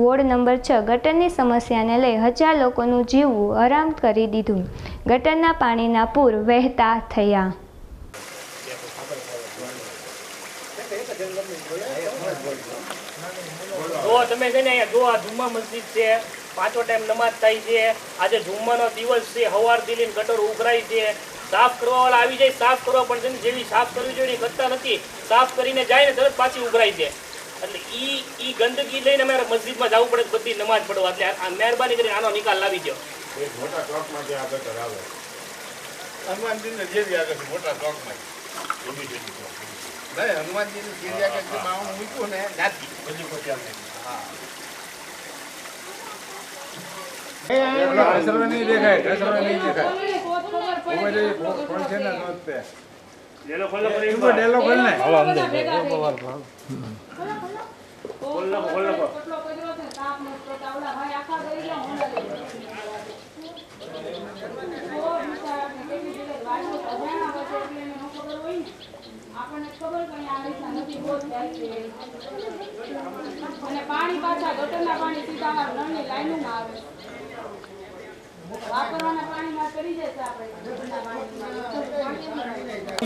Ward number છ, ગટરની સમસ્યાને લઈ હજાર લોકોનું જીવવું હરામ કરી દીધું. ગટરના પાણીના પૂર વહેતા થયા. જો તમે છે ને જો આ જુમ્મા મસ્જિદ છે. પાંચો ટાઈમ નમાજ થાય છે. આજે જુમ્માનો દિવસ છે. હવારથી લઈને ગટર ઉભરાય છે. સાફ કરવા વાળા આવી જાય, સાફ કરવા પણ જેવી સાફ કરવી જોઈએ કરતા નથી. સાફ કરીને જાય ને તરત પાછી ઉભરાય છે. એટલે ઈ ઈ ગંદકી લઈને અમારે મસ્જિદમાં જવું પડે બધી નમાજ પડવા એટલે આ મહેરબાની કરીને આનો નિકાલ લાવી દો એક મોટા ચોકમાં જે આગળ કરાવે હનુમાનજીને જેવી આગળ છે, મોટા ચોકમાં. નહીં હનુમાનજીની આગળ જે માણસ મૂક્યું ને જાતિ બધું પછી આપણે કચરો નહીં દેખાય કચરો નહીં દેખાય કોણ છે ને જ તે. ઊભો ડેલો ખોલ ને ખોલ નાખો, ખોલ નાખો. અને પાણી પાછા ગટરના પાણી સીધા નળની લાઈનોમાં આવે.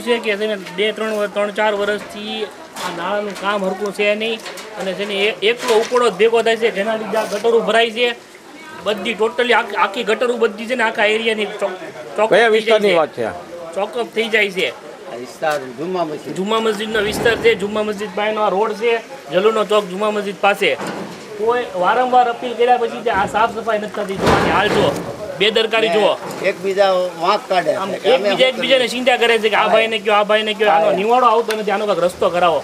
છે કે બે ત્રણ ત્રણ ચાર વર્ષથી આ નાળાનું કામ હરકું છે નહીં? અને જેની એકલો ઉકળો જ ભેગો થાય છે જેના લીધે આ ગટરો ભરાય છે. બધી ટોટલી આખી ગટરો બધી છે ને આખા એરિયાની કયા વિસ્તારની વાત છે ચોકઅપ થઈ જાય છે. વિસ્તાર જુમ્મા મસ્જિદ. જુમ્મા મસ્જિદનો વિસ્તાર છે જુમા મસ્જિદ પાસેનો આ રોડ છે જલુનો ચોક જુમા મસ્જિદ પાસે. કોઈ વારંવાર અપીલ કર્યા પછી જે આ સાફ સફાઈ નથી થતી. જોવાની હાલ જો બેદરકારી જુઓ. એકબીજા વાંક કાઢે એકબીજા એકબીજાને ચિંતા કરે છે કે આ ભાઈને કયો આ ભાઈને કયો. આનો નિવાડો આવતો નથી આનો કાંઈક રસ્તો કરાવો.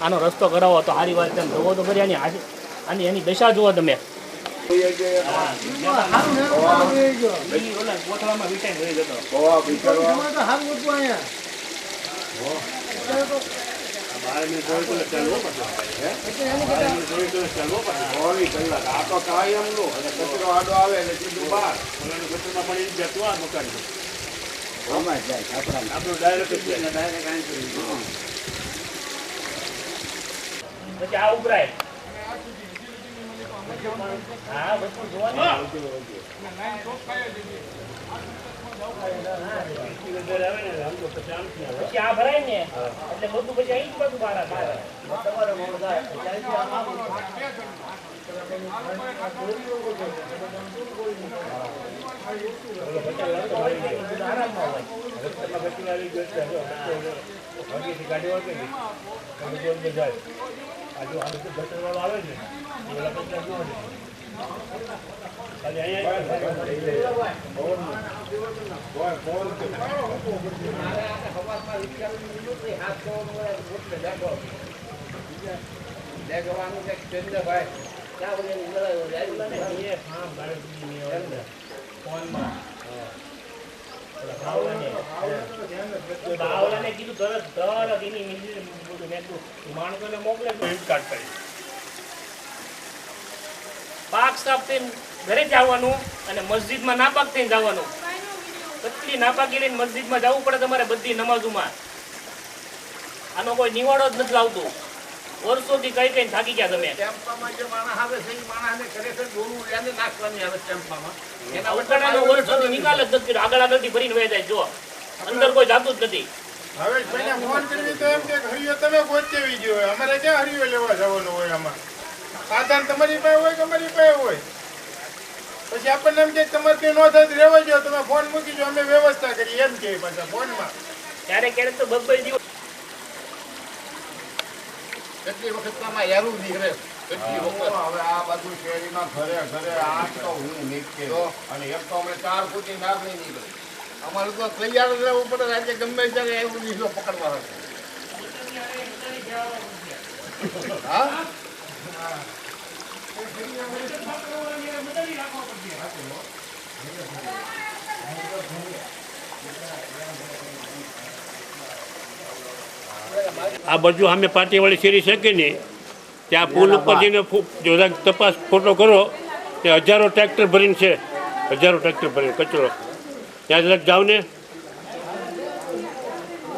આનો રસ્તો કરાવો તો સારી વાત છે જોવો તો કરી આની આની એની દશા જુઓ તમે આપણું ડાયરેક્ટ છે. પછી આ ઉભરાય. હા બધું જોવાનું. પછી આ ભરાય ને એટલે બધું પછી અહીં જ બધું બહાર આવે. લેગવાનું છે ચંદ્રભાઈ એ હા બાળકની હોય ને. ફોનમાં. બાવલાને. બાવલાને કીધું તરત તરત એની મિલી મેં માણસોને મોકલે તો કરી. પાક સાફ થઈને ઘરે જવાનું અને મસ્જિદમાં નાપાક થઈને જવાનું. કેટલી નાપાકી લઈને મસ્જિદમાં જવું પડે તમારે બધી નમાઝોમાં? આનો કોઈ નિવાડો જ નથી લાવતો વર્ષોથી કઈ કઈ થાકી ગયા તમે. ટેમ્પામાં જે માણસ આવે છે એ માણસને ખરેખર ડોલું એને નાખવાની આવે ટેમ્પામાં. એના ઉકાળાનો વર્ષોથી નિકાલ જ નથી આગળ આગળ આગળથી ભરીને વહી જાય જો અંદર કોઈ જાતું જ નથી. હવે ભાઈને ફોન કરવી તો એમ કે હરિયો તમે ગોચવી ગયો હોય. અમારે ક્યાં હરિયો લેવા જવાનું હોય આમાં? સાધન તમારી પાસે હોય કે અમારી પાસે હોય? પછી આપણને એમ કે તમારે ત્યાં ન થાય તો રહેવા જો તમે ફોન મૂકી જો અમે વ્યવસ્થા કરી એમ કે પાછા ફોનમાં ક્યારેક ક્યારેક તો બબ્બઈ દિવસ કેટલી વખત આમાં યારું નીકળે કેટલી વખત? હવે આ બધું શેરીમાં ઘરે ઘરે આઠ તો હું નીકળે અને એક તો અમે ચાર ફૂટી નાગ નહીં નીકળે અમારે તો તૈયાર જ રહેવું પડે રાજ્ય ગમે ત્યારે એવું નીકળો પકડવા હા? આ બાજુ સામે પાટીવાળી શેરી છે કે નહીં? ત્યાં પુલ ઉપર જઈને તપાસ ફોટો કરો તે હજારો ટ્રેક્ટર ભરીને છે. હજારો ટ્રેક્ટર ભરીને કચરો. ત્યાં જરાક જાવ ને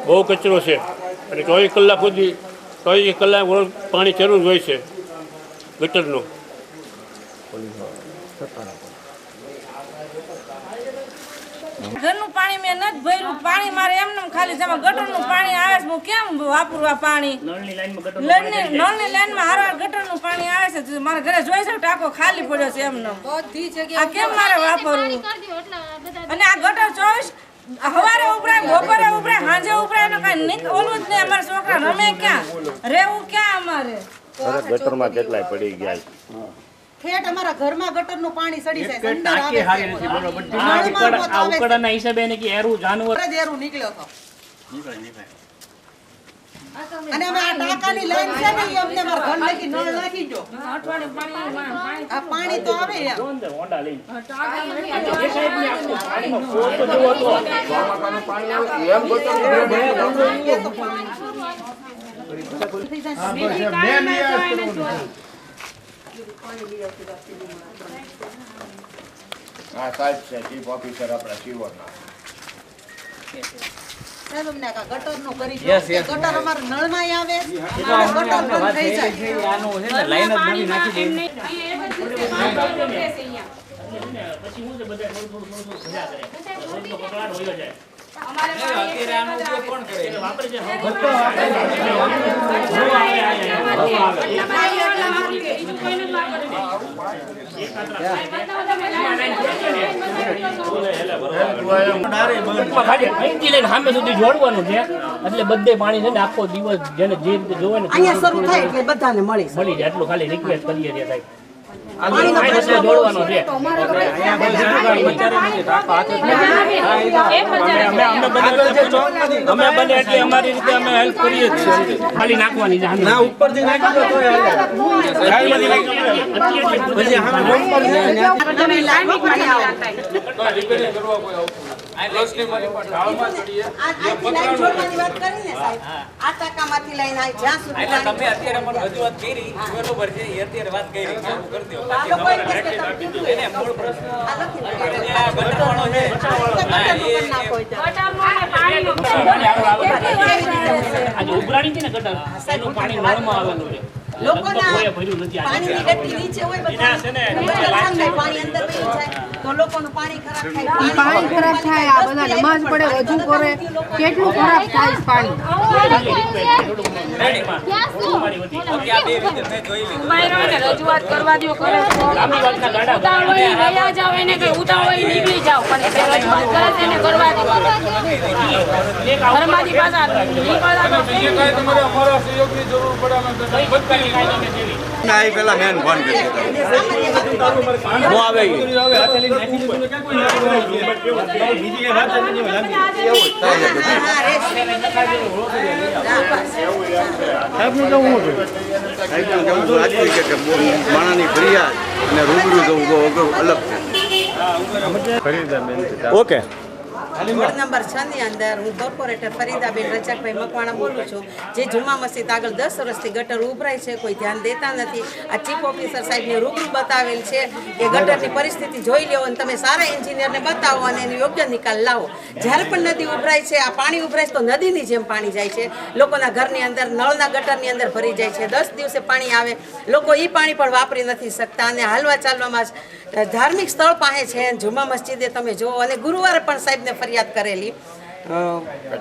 બહુ કચરો છે. અને ચોવીસ કલાક સુધી, ચોવીસ કલાક પાણી જરૂર હોય છે ગટરનું. ઘરનું પાણી મેં નથી ભર્યું. પાણી મારે એમને ખાલી જેમાં ગટરનું પાણી આવે છે. હું કેમ વાપરવા પાણી? નળની લાઈનમાં ગટર નળની લાઈનમાં હારવાર ગટરનું પાણી આવે છે. મારા ઘરે જોઈ છે ટાંકો ખાલી પડ્યો છે એમનો. આ કેમ મારે વાપરવું? અને આ ગટર ચોવીસ હવારે ઉભરાય બપોરે ઉભરાય સાંજે ઉભરાય ને કાંઈ ઓલું જ નહીં. અમારા છોકરા રમે ક્યાં? રહેવું ક્યાં અમારે? ગટરમાં કેટલાય પડી ગયા છે. ઠેઠ અમારા ઘરમાં ગટરનું પાણી સડી જાય અંદર આવે હારી છે. નથી બરોબર નળમાં આ આવે હિસાબે એને કે એરું જાનવર જ એરું નીકળ્યો હતો અને અમે આ ટાંકાની લાઈન છે ને અમને મારા ઘર લગી નળ નાખી પાણી આ પાણી તો આવે એમ તે હોન્ડા આખું પાણીમાં ફોડ તો જોવો તો ચોમાસાનું પાણી આવે એમ ગટર થઈ જાય હા સાહેબ છે ચીફ ઓફિસર આપણા જાય પછી હું બધા થોડું થોડું થોડું થોડું સજા કરે હોયો જાય સામે સુધી જોડવાનું છે એટલે બધે પાણી છે ને આખો દિવસ જેને જે રીતે જોવે ને અહીંયા શરૂ થાય એટલે બધાને મળી. મળી જાય એટલું ખાલી રિક્વેસ્ટ કરીએ છીએ સાહેબ. અમે બને એટલી અમારી રીતે અમે હેલ્પ કરીએ જ છીએ. ખાલી નાખવાની. ના ઉપરથી નાખી દો દો. પછી સામે છે. પ્લસની મારી પાસે વાત કરી ને સાહેબ. આ ટાંકામાંથી લાઈન આવી જ્યાં સુધી પાણી અત્યારે મને રજૂઆત કરી બરોબર છે અત્યારે વાત કરી ચાલુ કરી દો. આ લોકો એમ કહે છે કે તમે કીધું એને મૂળ પ્રશ્ન આ નથી કર્યું. આ ગટરવાળો છે. ગટરનું કરી આજે ઉભરાણી હતી ને ગટર? એનું પાણી નળમાં આવેલું છે. લોકોના પાણીની ગતિ નીચે હોય બધા પાણી અંદર વહી જાય તો લોકોનું પાણી ખરાબ થાય પાણી ખરાબ થાય આ બધા નમાજ પડે વજુ કરે. કેટલું ખરાબ થાય પાણી? રજૂઆત કરવા દો કરે લાંબી વાતના ગાડા ઉતાવળ રહ્યા જાવ એને કઈ ઉતાવળ નીકળી જાવ પણ રજૂઆત કરે છે એને કરવા દો ઘરમાંથી પાછા બીજે તમારે અમારા સહયોગની જરૂર પડે એ પેલા મેન ફોન કરી હું આવે માણાની ફરિયાદ અને રૂબરૂ જવું અલગ છે. ઓકે વોર્ડ નંબર છ ની અંદર હું કોર્પોરેટર ફરીદાબેન રજાકભાઈ મકવાણા બોલું છું. જે જુમા મસ્જિદ આગળ દસ વર્ષથી ગટર ઉભરાય છે કોઈ ધ્યાન દેતા નથી. આ ચીફ ઓફિસર સાહેબને રૂબરૂ બતાવેલ છે કે ગટરની પરિસ્થિતિ જોઈ લો અને તમે સારા એન્જિનિયરને બતાવો અને એનો યોગ્ય નિકાલ લાવો. જ્યારે પણ નદી ઉભરાય છે આ પાણી ઉભરાય તો નદીની જેમ પાણી જાય છે. લોકોના ઘરની અંદર નળના ગટરની અંદર ભરી જાય છે. દસ દિવસે પાણી આવે. લોકો એ પાણી પણ વાપરી નથી શકતા અને હાલવા ચાલવામાં જ ધાર્મિક સ્થળ પાસે છે જુમા મસ્જિદે તમે જુઓ. અને ગુરુવારે પણ સાહેબને ફરિયાદ કરેલી.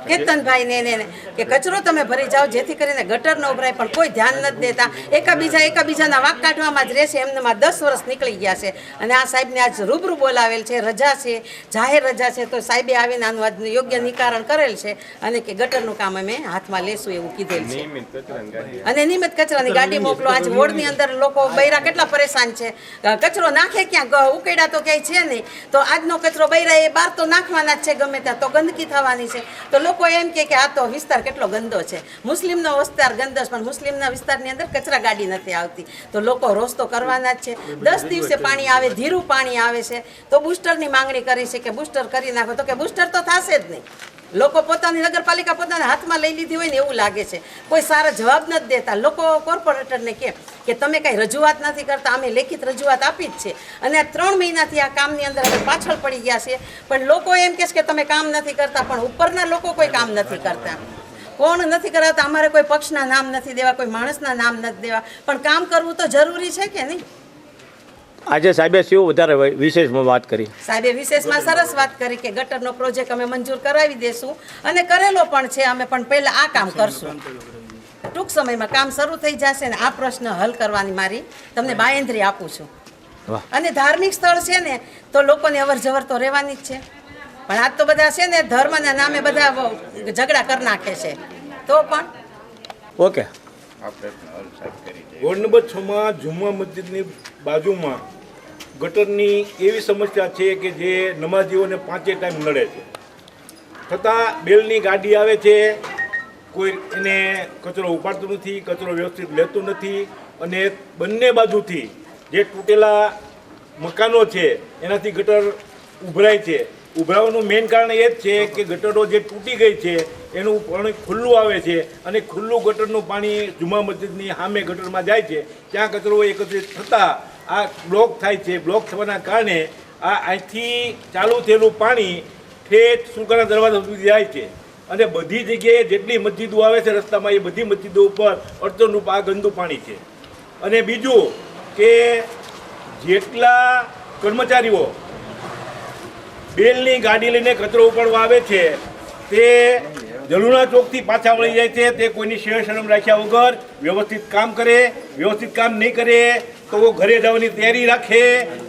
કેતનભાઈ ને એને કે કચરો તમે ભરી જાઓ જેથી કરીને ગટર ન ઉભરાય પણ કોઈ ધ્યાન નથી દેતા. એકાબીજા એકાબીજાના વાક કાઢવામાં જ રહેશે એમનામાં દસ વર્ષ નીકળી ગયા છે. અને આ સાહેબને આજ રૂબરૂ બોલાવેલ છે રજા છે જાહેર રજા છે તો સાહેબે આવીને આનું આજ યોગ્ય નિકારણ કરેલ છે અને કે ગટરનું કામ અમે હાથમાં લેશું એવું કીધેલ છે. અને નિયમિત કચરાની ગાડી મોકલો. આજ વોર્ડની અંદર લોકો બૈરા કેટલા પરેશાન છે. કચરો નાખે ક્યાં? ઉકેડા તો ક્યાંય છે નહીં. તો આજનો કચરો બૈરા એ બહાર તો નાખવાના જ છે ગમે ત્યાં. તો ગંદકી થવાની છે. તો લોકો એમ કે આ તો વિસ્તાર કેટલો ગંદો છે. મુસ્લિમનો વિસ્તાર ગંદો છે, પણ મુસ્લિમના વિસ્તારની અંદર કચરા ગાડી નથી આવતી. તો લોકો રોજ તો કરવાના જ છે. દસ દિવસે પાણી આવે, ધીરું પાણી આવે છે. તો બુસ્ટરની માંગણી કરી છે કે બુસ્ટર કરી નાખો. તો કે બુસ્ટર તો થશે જ નહીં. લોકો પોતાની નગરપાલિકા પોતાના હાથમાં લઈ લીધી હોય ને એવું લાગે છે. કોઈ સારા જવાબ નથી દેતા. લોકો કોર્પોરેટરને કહે કે તમે કાંઈ રજૂઆત નથી કરતા. અમે લેખિત રજૂઆત આપી જ છે. અને આ ત્રણ મહિનાથી આ કામની અંદર અમે પાછળ પડી ગયા છે પણ લોકો એમ કહે છે કે તમે કામ નથી કરતા, પણ ઉપરના લોકો કોઈ કામ નથી કરતા. કોણ નથી કરાવતા? અમારે કોઈ પક્ષના નામ નથી દેવા, કોઈ માણસના નામ નથી દેવા. પણ કામ કરવું તો જરૂરી છે કે નહીં? આજે સાહેબે શું વધારે વિશેષમાં વાત કરી? સાહેબે વિશેષમાં સરસ વાત કરી કે ગટરનો પ્રોજેક્ટ અમે મંજૂર કરાવી દેશું અને કરેલો પણ છે અમે પણ પહેલા આ કામ કરશું. ટૂંક સમયમાં કામ શરૂ થઈ જશે ને આ પ્રશ્ન હલ કરવાની મારી તમને બાયંદ્રી આપું છું. વાહ. અને ધાર્મિક સ્થળ છે ને તો લોકોને અવર જવર તો રહેવાની જ છે. પણ આજ તો બધા છે ને ધર્મના નામે બધા ઝઘડા કરી નાખે છે. તો પણ ઓકે. વોર્ડ નંબર છમાં જુમ્મા મસ્જિદની બાજુમાં ગટરની એવી સમસ્યા છે કે જે નમાજીઓને પાંચે ટાઈમ નડે છે. છતાં બેલની ગાડી આવે છે, કોઈ એને કચરો ઉપાડતું નથી, કચરો વ્યવસ્થિત લેતું નથી અને બંને બાજુથી જે તૂટેલા મકાનો છે, એનાથી ગટર ઉભરાય છે. ઉભરાવાનું મેઇન કારણ એ જ છે કે ગટરો જે તૂટી ગઈ છે, એનું પાણી ખુલ્લું આવે છે અને ખુલ્લું ગટરનું પાણી જુમા મસ્જિદની સામે ગટરમાં જાય છે. ત્યાં કચરો એકત્રિત થતાં આ બ્લોક થાય છે. બ્લોક થવાના કારણે આ અહીંથી ચાલુ થયેલું પાણી ઠેઠ સુકાના દરવાજા સુધી જાય છે. અને બધી જગ્યાએ જેટલી મસ્જિદો આવે છે રસ્તામાં, એ બધી મસ્જિદો ઉપર અડચણરૂપ આ ગંદુ પાણી છે. અને બીજું કે જેટલા કર્મચારીઓ બેલની ગાડી લઈને કચરો ઉપાડવા આવે છે. તે જલુણા ચોકથી પાછા વળી જાય છે. તે કોઈની શેર શરમ રાખ્યા વગર વ્યવસ્થિત કામ કરે, વ્યવસ્થિત કામ નહીં કરે તો ઘરે જવાની તૈયારી રાખે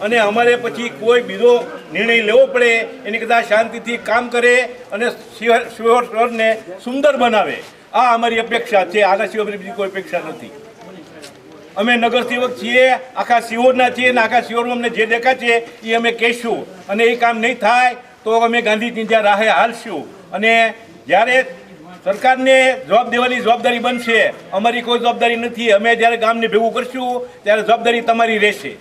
અને અમારે પછી કોઈ બીજો નિર્ણય લેવો પડે એની કરતાં શાંતિથી કામ કરે અને શહેર શહેરને સુંદર બનાવે. આ અમારી અપેક્ષા છે. આના સિવાય બીજી કોઈ અપેક્ષા નથી. અમે નગરસેવક છીએ, આખા સિહોરના છીએ અને આખા સિહોરમાં અમને જે દેખા છે એ અમે કહેશું. અને એ કામ નહીં થાય તો અમે ગાંધીજી ત્યાં રાહે હાલશું. અને જ્યારે સરકારને જવાબ દેવાની જવાબદારી બનશે, અમારી કોઈ જવાબદારી નથી. અમે જ્યારે ગામને ભેગું કરશું, ત્યારે જવાબદારી તમારી રહેશે.